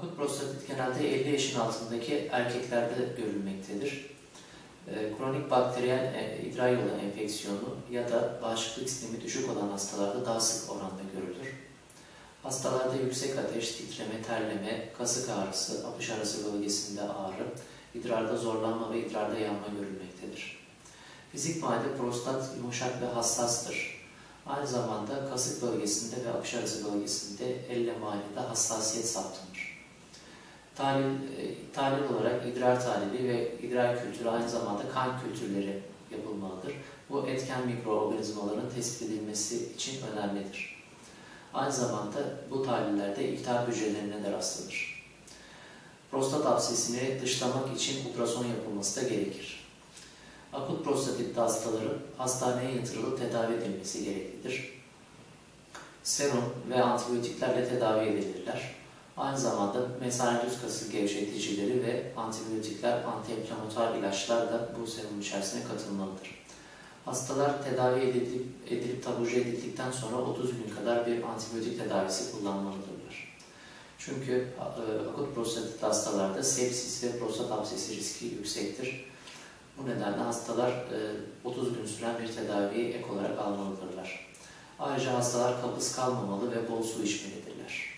Akut prostatit genelde 50 yaşın altındaki erkeklerde görülmektedir. Ee, kronik bakteriyel e, idrar yolu enfeksiyonu ya da bağışıklık sistemi düşük olan hastalarda daha sık oranda görülür. Hastalarda yüksek ateş, titreme, terleme, kasık ağrısı, apış arası bölgesinde ağrı, idrarda zorlanma ve idrarda yanma görülmektedir. Fizik muayede prostat yumuşak ve hassastır. Aynı zamanda kasık bölgesinde ve apış arası bölgesinde elle muayenede hassasiyet saptanır. Tahlil, e, tahlil olarak idrar tahlili ve idrar kültürü aynı zamanda kan kültürleri yapılmalıdır. Bu etken mikroorganizmaların tespit edilmesi için önemlidir. Aynı zamanda bu tahlillerde iltihap hücrelerine de rastlanır. Prostat absesini dışlamak için ultrason yapılması da gerekir. Akut prostatit hastaların hastaneye yatırılıp tedavi edilmesi gereklidir. Serum ve antibiyotiklerle tedavi edilirler. Aynı zamanda mesanedüz kasık gevşeticileri ve antibiyotikler, antiinflamatuar ilaçlar da bu serum içerisine katılmalıdır. Hastalar tedavi edilip, edilip taburcu edildikten sonra 30 gün kadar bir antibiyotik tedavisi kullanmalıdırlar. Çünkü e, akut prostatit hastalarda sepsis ve prostat absesi riski yüksektir. Bu nedenle hastalar 30 e, gün süren bir tedaviyi ek olarak almalıdırlar. Ayrıca hastalar kabız kalmamalı ve bol su içmelidir.